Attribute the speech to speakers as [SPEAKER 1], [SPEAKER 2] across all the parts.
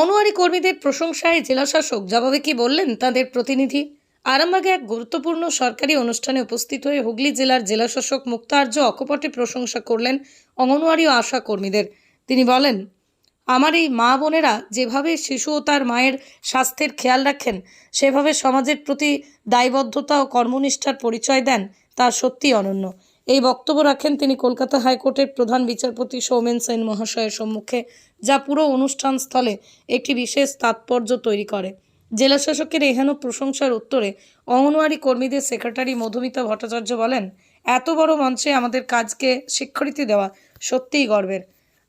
[SPEAKER 1] অনওয়ারি কর্মীদের প্রশংসায় জেলাশাসক জবাবে কি বললেন তাদের প্রতিনিধি? আরামবাগে এক গুরুত্বপূর্ণ সরকারি অনুষ্ঠানে উপস্থিত হয়ে হুগলি জেলার জেলাশাসক মুক্তার্য অকপটে প্রশংসা করলেন অঙ্গনওয়াড়ি ও আশা কর্মীদের। তিনি বলেন, আমার এই মা বোনেরা যেভাবে শিশু ও তার মায়ের স্বাস্থ্যের খেয়াল রাখেন, সেভাবে সমাজের প্রতি দায়বদ্ধতা ও কর্মনিষ্ঠার পরিচয় দেন, তা সত্যিই অনন্য। এই বক্তব্য রাখেন তিনি কলকাতা হাইকোর্টের প্রধান বিচারপতি সৌমেন সেন মহাশয়ের সম্মুখে, যা পুরো অনুষ্ঠান স্থলে একটি বিশেষ তাৎপর্য তৈরি করে। জেলাশাসকের এহেন প্রশংসার উত্তরে অঙ্গনওয়াড়ি কর্মীদের সেক্রেটারি মধুমিতা ভট্টাচার্য বলেন, এত বড় মঞ্চে আমাদের কাজকে স্বীকৃতি দেওয়া সত্যিই গর্বের।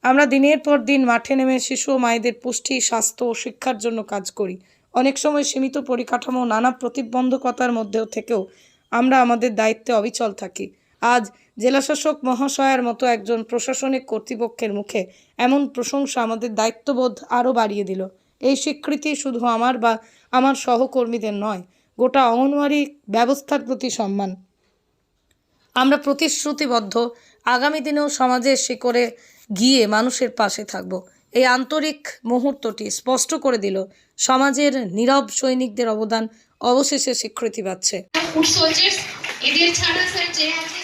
[SPEAKER 1] আমরা দিনের পর দিন মাঠে নেমে শিশু ও মায়েদের পুষ্টি, স্বাস্থ্য ও শিক্ষার জন্য কাজ করি। অনেক সময় সীমিত পরিকাঠামো নানা প্রতিবন্ধকতার মধ্যেও থেকেও আমরা আমাদের দায়িত্বে অবিচল থাকি। আজ জেলাশাসক মহাশয়ের মতো একজন প্রশাসনিক কর্তৃপক্ষের মুখে এমন প্রশংসা আমাদের দায়িত্ববোধ আরও বাড়িয়ে দিল। এই স্বীকৃতি শুধু আমার বা আমার সহকর্মীদের নয়, গোটা অঙ্গনওয়াড়ি ব্যবস্থার প্রতি সম্মান। আমরা প্রতিশ্রুতিবদ্ধ, আগামী দিনেও সমাজের শিকড়ে গিয়ে মানুষের পাশে থাকব। এই আন্তরিক মুহূর্তটি স্পষ্ট করে দিল, সমাজের নীরব সৈনিকদের অবদান অবশেষে স্বীকৃতি পাচ্ছে।
[SPEAKER 2] এদের ছাড়া স্যার যে আছে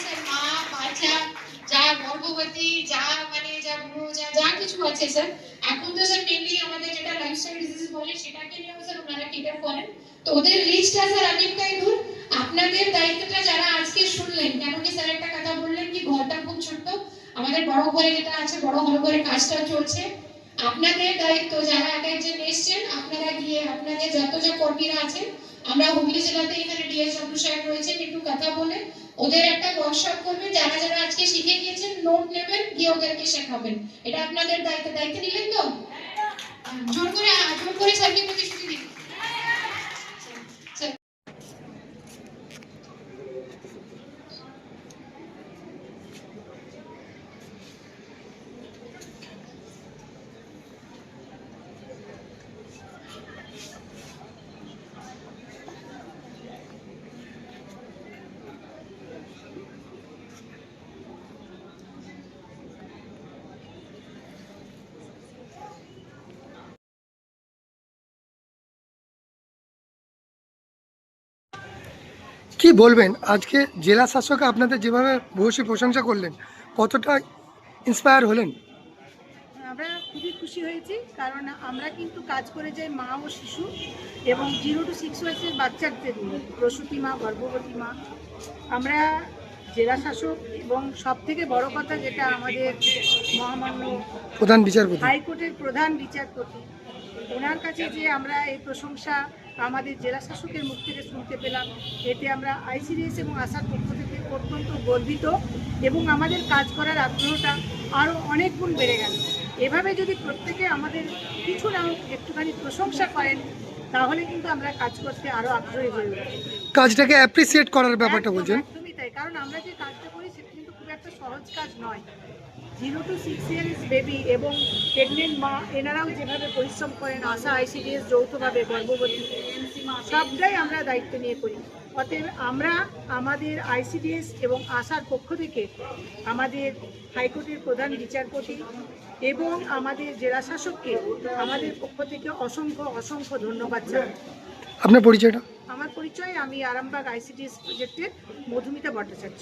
[SPEAKER 2] বাচ্চা গর্ভবতী, যা মানে যা যা যা কিছু আছে স্যার এখন তো স্যার মেনলি আমাদের যেটা লাইফস্টাইল ডিজিজ বলে, সেটাকে নিয়েও স্যার ওনারা কেটার করেন। তো ওদের রিচটা স্যার অনেকটাই দূর আপনাদের দায়িত্বটা যারা আজকে শুনলেন কেন কি স্যার একটা কথা বললেন কি, ঘরটা খুব ছোট্ট, আমাদের বড় ঘরে যেটা আছে, বড় হল ঘরে কাজটা চলছে। আপনাদের দায়িত্ব, যারা এক একজন এসছেন আপনারা গিয়ে, আপনাদের যত যে কর্মীরা আছেন আমরা হুগলি জেলাতে এখানে ডিএস ডব্লিউ সাহেব রয়েছেন একটু কথা বলে ওদের একটা ওয়ার্কশপ করবে যারা যারা আজকে শিখে গিয়েছেন নোট নেবেন গিয়ে ওদেরকে শেখাবেন। এটা আপনাদের দায়িত্ব দায়িত্ব নিলেন তো? জোর করে জোর করে স্যারকে প্রতিশ্রুতি
[SPEAKER 3] কি বলবেন? আজকে জেলা শাসক আপনাদের যেভাবে ভূয়সী প্রশংসা করলেন কতটা ইন্সপায়ার হলেন?
[SPEAKER 4] আমরা খুবই খুশি হয়েছি কারণ আমরা কিন্তু কাজ করে যাই মা ও শিশু এবং জিরো টু সিক্স ইয়ার্সের বাচ্চাদের নিয়ে প্রসূতি মা গর্ভবতী মা। আমরা জেলা শাসক এবং সব থেকে বড় কথা যেটা আমাদের মহামান্য
[SPEAKER 3] প্রধান বিচারপতি।
[SPEAKER 4] হাইকোর্টের প্রধান বিচারপতি ওনার কাছে যে আমরা এই প্রশংসা আমাদের জেলা শাসকের মুখ থেকে শুনতে পেলাম। এতে আমরা আইসিডিএস এবং আশার পক্ষ থেকে অত্যন্ত গর্বিত এবং আমাদের কাজ করার আগ্রহটা আরও অনেক গুণ বেড়ে গেল। এভাবে যদি প্রত্যেকে আমাদের কিছু না একটুখানি প্রশংসা করেন তাহলে কিন্তু আমরা কাজ করতে আরও আগ্রহী হয়ে
[SPEAKER 3] কাজটাকে অ্যাপ্রিসিয়েট করার ব্যাপারটা বলছেন?
[SPEAKER 4] একদমই তাই। কারণ আমরা যে কাজটা করি সেটা কিন্তু খুব একটা সহজ কাজ নয়। Zero to six years baby এবং প্রেগনেন্ট মা এনারাও যেভাবে পরিশ্রম করেন আশা আইসিডিএস যৌথভাবে গর্ভবতী সবটাই আমরা দায়িত্ব নিয়ে করি। অতএব আমরা আমাদের আইসিডিএস এবং আশার পক্ষ থেকে আমাদের হাইকোর্টের প্রধান বিচারপতি এবং আমাদের জেলা শাসককে আমাদের পক্ষ থেকে অসংখ্য অসংখ্য ধন্যবাদ জানাই।
[SPEAKER 3] আপনার পরিচয়টা?
[SPEAKER 4] আমার পরিচয় আমি আরামবাগ আইসিডিএস প্রজেক্টের মধুমিতা ভট্টাচার্য।